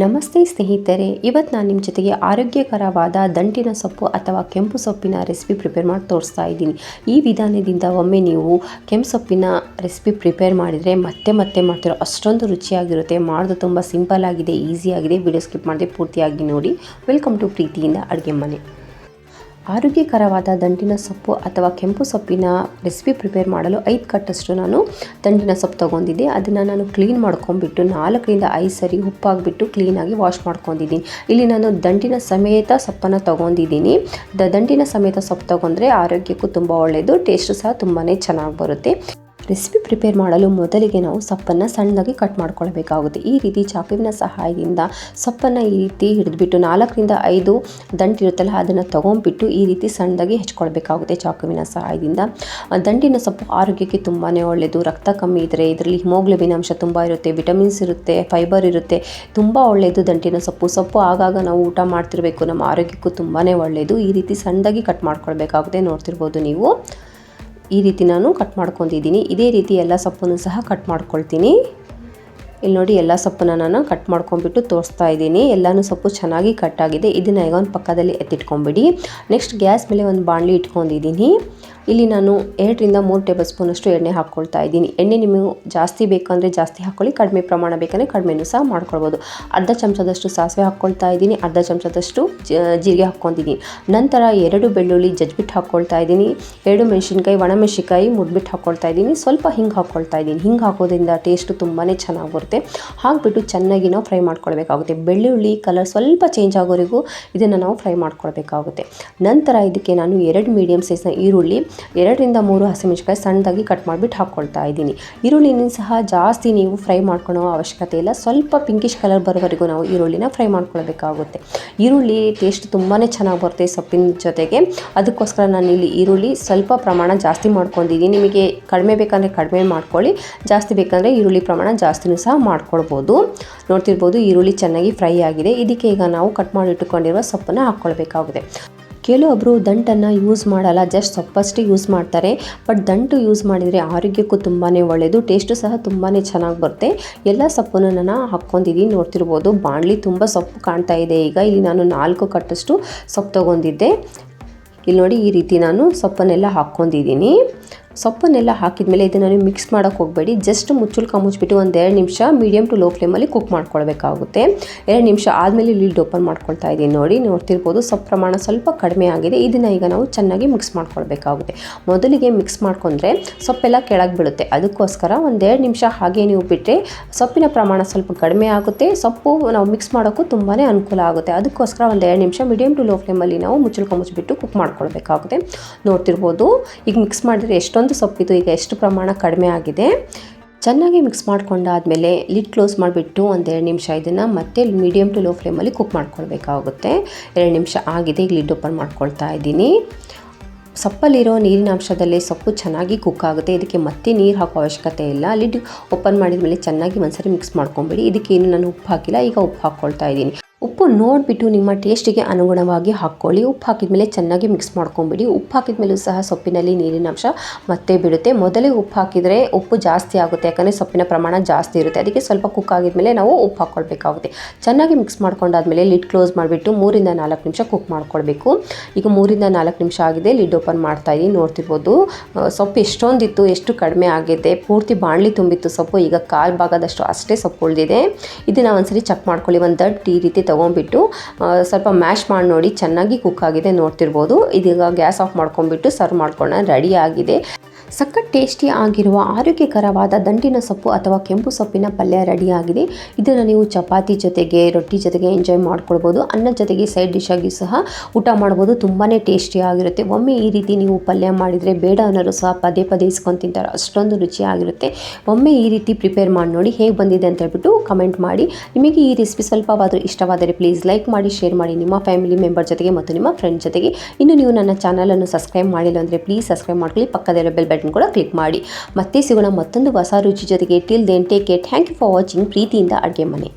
ನಮಸ್ತೆ ಸ್ನೇಹಿತರೆ ಇವತ್ತು ನಾನು ನಿಮ್ಮ ಜೊತೆಗೆ ಆರೋಗ್ಯಕರವಾದ ದಂಟಿನ ಸೊಪ್ಪು ಅಥವಾ ಕೆಂಪು ಸೊಪ್ಪಿನ ರೆಸಿಪಿ ಪ್ರಿಪೇರ್ ಮಾಡಿ ತೋರಿಸ್ತಾ ಇದ್ದೀನಿ. ಈ ವಿಧಾನದಿಂದ ಒಮ್ಮೆ ನೀವು ಕೆಂಪು ಸೊಪ್ಪಿನ ರೆಸಿಪಿ ಪ್ರಿಪೇರ್ ಮಾಡಿದರೆ ಮತ್ತೆ ಮತ್ತೆ ಮಾಡ್ತಿರೋ ಅಷ್ಟೊಂದು ರುಚಿಯಾಗಿರುತ್ತೆ, ಮಾಡೋದು ತುಂಬ ಸಿಂಪಲ್ ಆಗಿದೆ ಈಸಿಯಾಗಿದೆ ವಿಡಿಯೋ ಸ್ಕಿಪ್ ಮಾಡದೆ ಪೂರ್ತಿಯಾಗಿ ನೋಡಿ. ವೆಲ್ಕಮ್ ಟು ಪ್ರೀತಿಯಿಂದ ಅಡುಗೆ ಮನೆ. ಆರೋಗ್ಯಕರವಾದ ದಂಟಿನ ಸೊಪ್ಪು ಅಥವಾ ಕೆಂಪು ಸೊಪ್ಪಿನ ರೆಸಿಪಿ ಪ್ರಿಪೇರ್ ಮಾಡಲು ಐದು ಕಟ್ಟಷ್ಟು ನಾನು ದಂಟಿನ ಸೊಪ್ಪು ತೊಗೊಂಡಿದ್ದೆ. ಅದನ್ನು ನಾನು ಕ್ಲೀನ್ ಮಾಡ್ಕೊಂಡ್ಬಿಟ್ಟು ನಾಲ್ಕರಿಂದ ಐದು ಸರಿ ಉಪ್ಪಾಗಿಬಿಟ್ಟು ಕ್ಲೀನಾಗಿ ವಾಶ್ ಮಾಡ್ಕೊಂಡಿದ್ದೀನಿ. ಇಲ್ಲಿ ನಾನು ದಂಟಿನ ಸಮೇತ ಸೊಪ್ಪನ್ನು ತೊಗೊಂಡಿದ್ದೀನಿ. ದ ದಂಟಿನ ಸಮೇತ ಸೊಪ್ಪು ತೊಗೊಂಡ್ರೆ ಆರೋಗ್ಯಕ್ಕೂ ತುಂಬ ಒಳ್ಳೆಯದು ಟೇಸ್ಟು ಸಹ ತುಂಬಾ ಚೆನ್ನಾಗಿ ಬರುತ್ತೆ. ರೆಸಿಪಿ ಪ್ರಿಪೇರ್ ಮಾಡಲು ಮೊದಲಿಗೆ ನಾವು ಸೊಪ್ಪನ್ನು ಸಣ್ಣದಾಗಿ ಕಟ್ ಮಾಡ್ಕೊಳ್ಬೇಕಾಗುತ್ತೆ. ಈ ರೀತಿ ಚಾಕುವಿನ ಸಹಾಯದಿಂದ ಸೊಪ್ಪನ್ನು ಈ ರೀತಿ ಹಿಡಿದ್ಬಿಟ್ಟು ನಾಲ್ಕರಿಂದ ಐದು ದಂಟಿರುತ್ತಲ್ಲ ಅದನ್ನು ತೊಗೊಂಡ್ಬಿಟ್ಟು ಈ ರೀತಿ ಸಣ್ಣದಾಗಿ ಹೆಚ್ಕೊಳ್ಬೇಕಾಗುತ್ತೆ ಚಾಕುವಿನ ಸಹಾಯದಿಂದ. ದಂಟಿನ ಸೊಪ್ಪು ಆರೋಗ್ಯಕ್ಕೆ ತುಂಬಾ ಒಳ್ಳೆಯದು ರಕ್ತ ಕಮ್ಮಿ ಇದ್ದರೆ ಇದರಲ್ಲಿ ಹಿಮೋಗ್ಲೋಬಿನ್ ಅಂಶ ತುಂಬ ಇರುತ್ತೆ, ವಿಟಮಿನ್ಸ್ ಇರುತ್ತೆ, ಫೈಬರ್ ಇರುತ್ತೆ, ತುಂಬ ಒಳ್ಳೆಯದು ದಂಟಿನ ಸೊಪ್ಪು. ಸೊಪ್ಪು ಆಗಾಗ ನಾವು ಊಟ ಮಾಡ್ತಿರಬೇಕು, ನಮ್ಮ ಆರೋಗ್ಯಕ್ಕೂ ತುಂಬಾ ಒಳ್ಳೆಯದು ಈ ರೀತಿ ಸಣ್ಣದಾಗಿ ಕಟ್ ಮಾಡ್ಕೊಳ್ಬೇಕಾಗುತ್ತೆ, ನೋಡ್ತಿರ್ಬೋದು ನೀವು. ಈ ರೀತಿ ನಾನು ಕಟ್ ಮಾಡ್ಕೊತಿದ್ದೀನಿ ಇದೇ ರೀತಿ ಎಲ್ಲ ಸೊಪ್ಪನ್ನು ಸಹ ಕಟ್ ಮಾಡ್ಕೊಳ್ತೀನಿ. ಇಲ್ಲಿ ನೋಡಿ ಎಲ್ಲ ಸೊಪ್ಪನ್ನ ನಾನು ಕಟ್ ಮಾಡ್ಕೊಂಡ್ಬಿಟ್ಟು ತೋರಿಸ್ತಾ ಇದ್ದೀನಿ. ಎಲ್ಲನೂ ಸೊಪ್ಪು ಚೆನ್ನಾಗಿ ಕಟ್ ಆಗಿದೆ. ಇದನ್ನು ಈಗ ಒಂದು ಪಕ್ಕದಲ್ಲಿ ಎತ್ತಿಟ್ಕೊಂಬಿಡಿ ನೆಕ್ಸ್ಟ್ ಗ್ಯಾಸ್ ಮೇಲೆ ಒಂದು ಬಾಣಲಿ ಇಟ್ಕೊಂಡಿದ್ದೀನಿ. ಇಲ್ಲಿ ನಾನು ಎರಡರಿಂದ ಮೂರು ಟೇಬಲ್ ಸ್ಪೂನಷ್ಟು ಎಣ್ಣೆ ಹಾಕ್ಕೊಳ್ತಾ ಇದ್ದೀನಿ. ಎಣ್ಣೆ ನಿಮಗೆ ಜಾಸ್ತಿ ಬೇಕಂದರೆ ಜಾಸ್ತಿ ಹಾಕ್ಕೊಳ್ಳಿ, ಕಡಿಮೆ ಪ್ರಮಾಣ ಬೇಕಂದರೆ ಕಡಿಮೆನೂ ಸಹ ಮಾಡ್ಕೊಳ್ಬೋದು. ಅರ್ಧ ಚಮಚದಷ್ಟು ಸಾಸಿವೆ ಹಾಕ್ಕೊಳ್ತಾ ಇದ್ದೀನಿ, ಅರ್ಧ ಚಮಚದಷ್ಟು ಜೀರಿಗೆ ಹಾಕ್ಕೊತಿದ್ದೀನಿ ನಂತರ ಎರಡು ಬೆಳ್ಳುಳ್ಳಿ ಜಜ್ಬಿಟ್ಟು ಹಾಕ್ಕೊಳ್ತಾ ಇದ್ದೀನಿ. ಎರಡು ಮೆಣಸಿನ್ಕಾಯಿ, ಒಣಮೆಣಸಿನ್ಕಾಯಿ ಮುಡ್ಬಿಟ್ಟು ಹಾಕ್ಕೊಳ್ತಾ ಇದ್ದೀನಿ. ಸ್ವಲ್ಪ ಹಿಂಗೆ ಹಾಕ್ಕೊಳ್ತಾ ಇದ್ದೀನಿ. ಹಿಂಗೆ ಹಾಕೋದ್ರಿಂದ ಟೇಸ್ಟು ತುಂಬಾ ಚೆನ್ನಾಗಿ ಬರುತ್ತೆ ಹಾಕ್ಬಿಟ್ಟು ಚೆನ್ನಾಗಿ ನಾವು ಫ್ರೈ ಮಾಡ್ಕೊಳ್ಬೇಕಾಗುತ್ತೆ. ಬೆಳ್ಳುಳ್ಳಿ ಕಲರ್ ಸ್ವಲ್ಪ ಚೇಂಜ್ ಆಗೋವರೆಗೂ ಇದನ್ನು ನಾವು ಫ್ರೈ ಮಾಡ್ಕೊಳ್ಬೇಕಾಗುತ್ತೆ. ನಂತರ ಇದಕ್ಕೆ ನಾನು ಎರಡು ಮೀಡಿಯಮ್ ಸೈಜ್ನ ಈರುಳ್ಳಿ ಎರಡರಿಂದ ಮೂರು ಹಸಿಮೆಣಸಿನ್ಕಾಯಿ ಸಣ್ಣದಾಗಿ ಕಟ್ ಮಾಡಿಬಿಟ್ಟು ಹಾಕ್ಕೊಳ್ತಾ ಇದ್ದೀನಿ. ಈರುಳ್ಳಿನ ಸಹ ಜಾಸ್ತಿ ನೀವು ಫ್ರೈ ಮಾಡ್ಕೊಳ್ಳೋ ಅವಶ್ಯಕತೆ ಇಲ್ಲ. ಸ್ವಲ್ಪ ಪಿಂಕಿಶ್ ಕಲರ್ ಬರೋವರೆಗೂ ನಾವು ಈರುಳ್ಳಿನ ಫ್ರೈ ಮಾಡ್ಕೊಳ್ಬೇಕಾಗುತ್ತೆ. ಈರುಳ್ಳಿ ಟೇಸ್ಟ್ ತುಂಬಾ ಚೆನ್ನಾಗಿ ಬರುತ್ತೆ ಸೊಪ್ಪಿನ ಜೊತೆಗೆ. ಅದಕ್ಕೋಸ್ಕರ ನಾನು ಇಲ್ಲಿ ಈರುಳ್ಳಿ ಸ್ವಲ್ಪ ಪ್ರಮಾಣ ಜಾಸ್ತಿ ಮಾಡ್ಕೊಂಡಿದ್ದೀನಿ. ನಿಮಗೆ ಕಡಿಮೆ ಬೇಕಂದರೆ ಕಡಿಮೆ ಮಾಡ್ಕೊಳ್ಳಿ. ಜಾಸ್ತಿ ಬೇಕಂದರೆ ಈರುಳ್ಳಿ ಪ್ರಮಾಣ ಜಾಸ್ತಿನೂ ಸಹ ಮಾಡ್ಕೊಳ್ಬೋದು. ನೋಡ್ತಿರ್ಬೋದು ಈರುಳ್ಳಿ ಚೆನ್ನಾಗಿ ಫ್ರೈ ಆಗಿದೆ. ಇದಕ್ಕೆ ಈಗ ನಾವು ಕಟ್ ಮಾಡಿ ಇಟ್ಟುಕೊಂಡಿರುವ ಸೊಪ್ಪನ್ನು ಹಾಕ್ಕೊಳ್ಬೇಕಾಗುತ್ತೆ ಕೆಲವೊಬ್ಬರು ದಂಟನ್ನು ಯೂಸ್ ಮಾಡಲ್ಲ ಜಸ್ಟ್ ಸೊಪ್ಪಷ್ಟೇ ಯೂಸ್ ಮಾಡ್ತಾರೆ. ಬಟ್ ದಂಟು ಯೂಸ್ ಮಾಡಿದರೆ ಆರೋಗ್ಯಕ್ಕೂ ತುಂಬಾ ಒಳ್ಳೆಯದು ಟೇಸ್ಟು ಸಹ ತುಂಬಾ ಚೆನ್ನಾಗಿ ಬರುತ್ತೆ. ಎಲ್ಲ ಸೊಪ್ಪನ್ನು ನಾನು ಹಾಕ್ಕೊಂಡಿದ್ದೀನಿ ನೋಡ್ತಿರ್ಬೋದು. ಬಾಣಲಿ ತುಂಬ ಸೊಪ್ಪು ಕಾಣ್ತಾ ಇದೆ. ಈಗ ಇಲ್ಲಿ ನಾನು ನಾಲ್ಕು ಕಟ್ಟಷ್ಟು ಸೊಪ್ಪು ತೊಗೊಂಡಿದ್ದೆ. ಇಲ್ಲಿ ನೋಡಿ ಈ ರೀತಿ ನಾನು ಸೊಪ್ಪನ್ನೆಲ್ಲ ಹಾಕ್ಕೊಂಡಿದ್ದೀನಿ ಸೊಪ್ಪನ್ನೆಲ್ಲ ಹಾಕಿದ ಮೇಲೆ ಇದನ್ನು ನೀವು ಮಿಕ್ಸ್ ಮಾಡೋಕ್ಕೆ ಹೋಗಬೇಡಿ. ಜಸ್ಟ್ ಮುಚ್ಚುಲ್ಕ ಮುಚ್ಚಿಬಿಟ್ಟು ಒಂದು ಎರಡು ನಿಮಿಷ ಮೀಡಿಯಮ್ ಟು ಲೋ ಫ್ಲೇಮಲ್ಲಿ ಕುಕ್ ಮಾಡ್ಕೊಳ್ಬೇಕಾಗುತ್ತೆ. ಎರಡು ನಿಮಿಷ ಆದಮೇಲೆ ಲಿಡ್ ಓಪನ್ ಮಾಡ್ಕೊಳ್ತಾ ಇದ್ದೀನಿ ನೋಡಿ. ನೋಡ್ತಿರ್ಬೋದು ಸೊಪ್ಪು ಪ್ರಮಾಣ ಸ್ವಲ್ಪ ಕಡಿಮೆ ಆಗಿದೆ. ಇದನ್ನು ಈಗ ನಾವು ಚೆನ್ನಾಗಿ ಮಿಕ್ಸ್ ಮಾಡ್ಕೊಳ್ಬೇಕಾಗುತ್ತೆ. ಮೊದಲಿಗೆ ಮಿಕ್ಸ್ ಮಾಡ್ಕೊಂಡ್ರೆ ಸೊಪ್ಪೆಲ್ಲ ಕೆಳಗೆ ಬೀಳುತ್ತೆ. ಅದಕ್ಕೋಸ್ಕರ ಒಂದೆರಡು ನಿಮಿಷ ಹಾಗೆ ನೀವು ಬಿಟ್ಟರೆ ಸೊಪ್ಪಿನ ಪ್ರಮಾಣ ಸ್ವಲ್ಪ ಕಡಿಮೆ ಆಗುತ್ತೆ. ಸೊಪ್ಪು ನಾವು ಮಿಕ್ಸ್ ಮಾಡೋಕ್ಕೂ ತುಂಬಾ ಅನುಕೂಲ ಆಗುತ್ತೆ. ಅದಕ್ಕೋಸ್ಕರ ಒಂದು ಎರಡು ನಿಮಿಷ ಮೀಡಿಯಮ್ ಟು ಲೋ ಫ್ಲೇಮಲ್ಲಿ ನಾವು ಮುಚ್ಚಳ್ಕ ಮುಚ್ಚಿಬಿಟ್ಟು ಕುಕ್ ಮಾಡ್ಕೊಳ್ಬೇಕಾಗುತ್ತೆ. ನೋಡ್ತಿರ್ಬೋದು ಈಗ ಮಿಕ್ಸ್ ಮಾಡಿದ್ರೆ ಎಷ್ಟೊಂದು ಸೊಪ್ಪಿದು ಈಗ ಎಷ್ಟು ಪ್ರಮಾಣ ಕಡಿಮೆ ಆಗಿದೆ? ಚೆನ್ನಾಗಿ ಮಿಕ್ಸ್ ಮಾಡ್ಕೊಂಡಾದಮೇಲೆ ಲಿಡ್ ಕ್ಲೋಸ್ ಮಾಡಿಬಿಟ್ಟು ಒಂದೆರಡು ನಿಮಿಷ ಇದನ್ನು ಮತ್ತೆ ಮೀಡಿಯಮ್ ಟು ಲೋ ಫ್ಲೇಮಲ್ಲಿ ಕುಕ್ ಮಾಡ್ಕೊಳ್ಬೇಕಾಗುತ್ತೆ. ಎರಡು ನಿಮಿಷ ಆಗಿದೆ, ಈಗ ಲಿಡ್ ಓಪನ್ ಮಾಡ್ಕೊಳ್ತಾ ಇದ್ದೀನಿ. ಸೊಪ್ಪಲ್ಲಿರೋ ನೀರಿನ ಅಂಶದಲ್ಲಿ ಸೊಪ್ಪು ಚೆನ್ನಾಗಿ ಕುಕ್ ಆಗುತ್ತೆ. ಇದಕ್ಕೆ ಮತ್ತೆ ನೀರು ಹಾಕೋ ಅವಶ್ಯಕತೆ ಇಲ್ಲ. ಲಿಡ್ ಓಪನ್ ಮಾಡಿದ ಮೇಲೆ ಚೆನ್ನಾಗಿ ಒಂದ್ಸರಿ ಮಿಕ್ಸ್ ಮಾಡ್ಕೊಂಬಿಡಿ. ಇದಕ್ಕೇನು ನಾನು ಉಪ್ಪು ಹಾಕಿಲ್ಲ, ಈಗ ಉಪ್ಪು ಹಾಕ್ಕೊಳ್ತಾ ಇದ್ದೀನಿ. ಉಪ್ಪು ನೋಡಿಬಿಟ್ಟು ನಿಮ್ಮ ಟೇಸ್ಟಿಗೆ ಅನುಗುಣವಾಗಿ ಹಾಕ್ಕೊಳ್ಳಿ. ಉಪ್ಪು ಹಾಕಿದ ಮೇಲೆ ಚೆನ್ನಾಗಿ ಮಿಕ್ಸ್ ಮಾಡ್ಕೊಂಬಿಡಿ. ಉಪ್ಪು ಹಾಕಿದ ಮೇಲೂ ಸಹ ಸೊಪ್ಪಿನಲ್ಲಿ ನೀರಿನ ಅಂಶ ಮತ್ತೆ ಬಿಡುತ್ತೆ. ಮೊದಲೇ ಉಪ್ಪು ಹಾಕಿದರೆ ಉಪ್ಪು ಜಾಸ್ತಿ ಆಗುತ್ತೆ. ಯಾಕಂದರೆ ಸೊಪ್ಪಿನ ಪ್ರಮಾಣ ಜಾಸ್ತಿ ಇರುತ್ತೆ. ಅದಕ್ಕೆ ಸ್ವಲ್ಪ ಕುಕ್ ಆಗಿದ್ಮೇಲೆ ನಾವು ಉಪ್ಪು ಹಾಕ್ಕೊಳ್ಬೇಕಾಗುತ್ತೆ. ಚೆನ್ನಾಗಿ ಮಿಕ್ಸ್ ಮಾಡ್ಕೊಂಡಾದ್ಮೇಲೆ ಲಿಡ್ ಕ್ಲೋಸ್ ಮಾಡಿಬಿಟ್ಟು ಮೂರಿಂದ ನಾಲ್ಕು ನಿಮಿಷ ಕುಕ್ ಮಾಡ್ಕೊಳ್ಬೇಕು. ಈಗ ಮೂರಿಂದ ನಾಲ್ಕು ನಿಮಿಷ ಆಗಿದೆ. ಲಿಡ್ ಓಪನ್ ಮಾಡ್ತಾ ಇದ್ದೀನಿ. ನೋಡ್ತಿರ್ಬೋದು. ಸೊಪ್ಪು ಎಷ್ಟೊಂದಿತ್ತು, ಎಷ್ಟು ಕಡಿಮೆ ಆಗಿದೆ, ಪೂರ್ತಿ ಬಾಣಲಿ ತುಂಬಿತ್ತು ಸೊಪ್ಪು. ಈಗ ಕಾಲು ಭಾಗದಷ್ಟು ಅಷ್ಟೇ ಸೊಪ್ಪು ಉಳಿದಿದೆ. ಇದನ್ನು ಒಂದ್ಸರಿ ಚೆಕ್ ಮಾಡ್ಕೊಳ್ಳಿ. ಒಂದು ದಡ್ ಈ ರೀತಿ ತೊಗೊಂಡ್ಬಿಟ್ಟು ಸ್ವಲ್ಪ ಮ್ಯಾಶ್ ಮಾಡಿ ನೋಡಿ ಚೆನ್ನಾಗಿ ಕುಕ್ ಆಗಿದೆ ನೋಡ್ತಿರ್ಬೋದು. ಇದೀಗ ಗ್ಯಾಸ್ ಆಫ್ ಮಾಡ್ಕೊಂಡ್ಬಿಟ್ಟು ಸರ್ವ್ ಮಾಡ್ಕೊಳ್ಳೋಣ. ರೆಡಿ ಆಗಿದೆ. ಸಖತ್ ಟೇಸ್ಟಿ ಆಗಿರುವ ಆರೋಗ್ಯಕರವಾದ ದಂಟಿನ ಸೊಪ್ಪು ಅಥವಾ ಕೆಂಪು ಸೊಪ್ಪಿನ ಪಲ್ಯ ರೆಡಿಯಾಗಿದೆ. ಇದನ್ನು ನೀವು ಚಪಾತಿ ಜೊತೆಗೆ, ರೊಟ್ಟಿ ಜೊತೆಗೆ ಎಂಜಾಯ್ ಮಾಡ್ಕೊಳ್ಬೋದು. ಅನ್ನ ಜೊತೆಗೆ ಸೈಡ್ ಡಿಶ್ ಆಗಿ ಸಹ ಊಟ ಮಾಡ್ಬೋದು. ತುಂಬಾ ಟೇಸ್ಟಿಯಾಗಿರುತ್ತೆ ಒಮ್ಮೆ ಈ ರೀತಿ ನೀವು ಪಲ್ಯ ಮಾಡಿದರೆ ಬೇಡ ಅನ್ನೋರು ಸಹ ಪದೇ ಪದೇ ಇಸ್ಕೊಂಡು ತಿಂತಾರೆ. ಅಷ್ಟೊಂದು ರುಚಿಯಾಗಿರುತ್ತೆ. ಒಮ್ಮೆ ಈ ರೀತಿ ಪ್ರಿಪೇರ್ ಮಾಡಿ ನೋಡಿ ಹೇಗೆ ಬಂದಿದೆ ಅಂತ ಹೇಳ್ಬಿಟ್ಟು ಕಮೆಂಟ್ ಮಾಡಿ. ನಿಮಗೆ ಈ ರೆಸಿಪಿ ಸ್ವಲ್ಪವಾದರೂ ಇಷ್ಟವಾದರೆ ಪ್ಲೀಸ್ ಲೈಕ್ ಮಾಡಿ ಶೇರ್ ಮಾಡಿ. ನಿಮ್ಮ ಫ್ಯಾಮಿಲಿ ಮೆಂಬರ್ ಜೊತೆಗೆ ಮತ್ತು ನಿಮ್ಮ ಫ್ರೆಂಡ್ ಜೊತೆಗೆ. ಇನ್ನು ನೀವು ನನ್ನ ಚಾನಲನ್ನು ಸಬ್ಸ್ಕ್ರೈಬ್ ಮಾಡಿಲ್ಲ ಅಂದರೆ ಪ್ಲೀಸ್ ಸಬ್ಸ್ಕ್ರೈಬ್ ಮಾಡ್ಕೊಳ್ಳಿ. ಪಕ್ಕದಲ್ಲಿರೋ ಬೆಲ್ ಬಟನ್ ಕೂಡ ಕ್ಲಿಕ್ ಮಾಡಿ. ಮತ್ತೆ ಸಿಗೋಣ ಮತ್ತೊಂದು ಹೊಸ ರುಚಿ ಜೊತೆಗೆ. Till then take care thank you for watching ಪ್ರೀತಿಯಿಂದ ಅಡುಗೆ ಮನೆ.